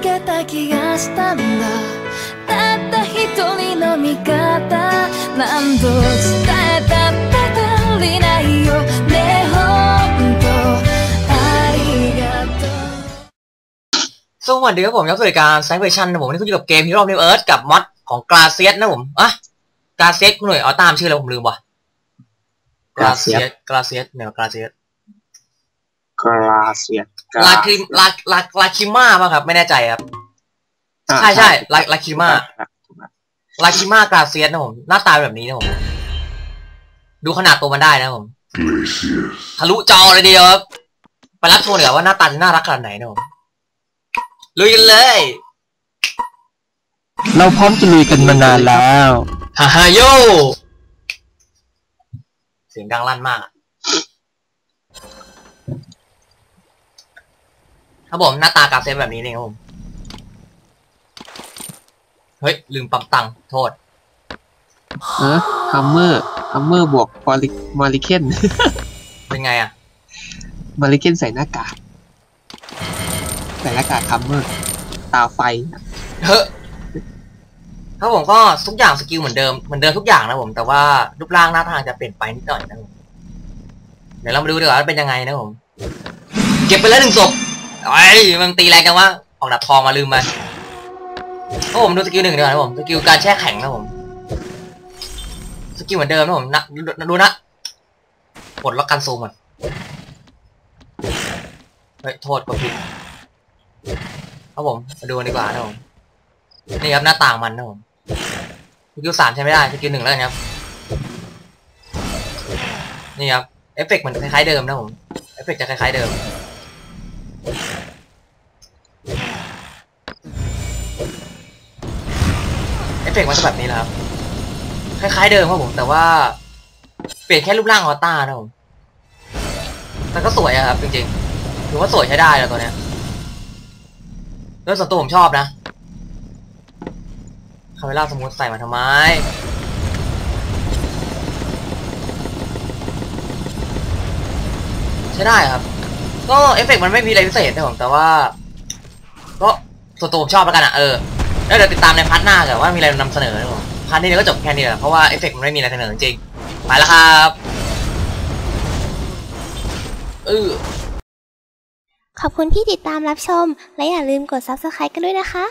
けた気がしたんだたった一人の味方何度伝えたって足りないよねほんとありがとう สวัสดีครับผมยับสวัสดิการไซเวอร์ชันนะผมวันนี้คุณอยู่กับเกม Hero of the Earth กับมอดของกราเซียสนะผมอ่ะกราเซียสคุณหน่วยเอาตามชื่อแล้วผมลืมว่ะกราเซียสกราเซียสเนี่ยกราเซียส กราเซียลาคิมลาลาลาคิมาป่ะครับ ไม่แน่ใจครับอ่าใช่ใช่ลาลาคิมาลาคิมากราเซียสนะผมหน้าตาแบบนี้นะผมดูขนาดตัวมันได้นะผมทะลุจอเลยเดียวครับไปรับชมเดี๋ยวาว่าหน้าตาจะน่ารักขนาดไหนนะผมลุยกันเลย เราพร้อมจะลุยกันมานานแล้วฮ่าฮ่าโยเสียงดังลั่นมากอะ ครับผมหน้าตากราฟเซฟแบบนี้เองครับผม เฮ้ย ลืมปั๊มตังค์โทษฮะฮัมเมอร์ฮัมเมอร์บวกมาริมาริเคนเป็นไงอะมาริเคนใส่หน้ากากใส่หน้ากากฮัมเมอร์ ตาไฟเฮ้ยครับผมก็ทุกอย่างสกิลเหมือนเดิมเหมือนเดิมทุกอย่างนะผม แต่ว่ารูปร่างหน้าทางจะเปลี่ยนไปนิดหน่อยนะผมเดี๋ยวเรามาดูดีกว่าว่าเป็นยังไงนะผม เก็บไปแล้วหนึ่งศพ ไอ้มันตีแรงจังวะออกดับทองมาลืมไปโอ้ผมดูสกิลหนึ่งดีกว่านะผมสกิลการแช่แข็งนะผมสกิลเหมือนเดิมนะผมนะดูนะกดล็อกกันซูมก่อนเฮ้ยโทษกดผิดครับผมมาดูกันดีกว่านะผมนี่ครับหน้าต่างมันนะผมสกิลสามใช้ไม่ได้สกิลหนึ่งแล้วกันครับนี่ครับเอฟเฟกต์มันคล้ายๆเดิมนะผมเอฟเฟกต์จะคล้ายๆเดิม เอฟเฟกต์มันจะแบบนี้แหละครับ คล้ายๆเดิมครับผมแต่ว่า เปลี่ยนแค่รูปร่างออต้านะผมแต่ก็สวยอะครับ จริงๆถือว่าสวยใช้ได้แล้วตัวเนี้ยโดยส่วนตัวผมชอบนะคาเมล่าสมูทใส่มาทำไมใช้ได้ครับ ก็เอฟเฟกต์มันไม่มีอะไรพิเศษนะผมแต่ว่า ก็ส่วนตัวผมชอบแล้วกันอะเออแล้วเดี๋ยวติดตามในพาร์ทหน้ากันว่ามีอะไรนำเสนอนะผมพาร์ทนี้ก็จบแค่นี้แหละเพราะว่าเอฟเฟกต์มันไม่มีอะไรเสนอจริงไปแล้วครับเออขอบคุณที่ติดตามรับชม และอย่าลืมกด subscribe กันด้วยนะคะ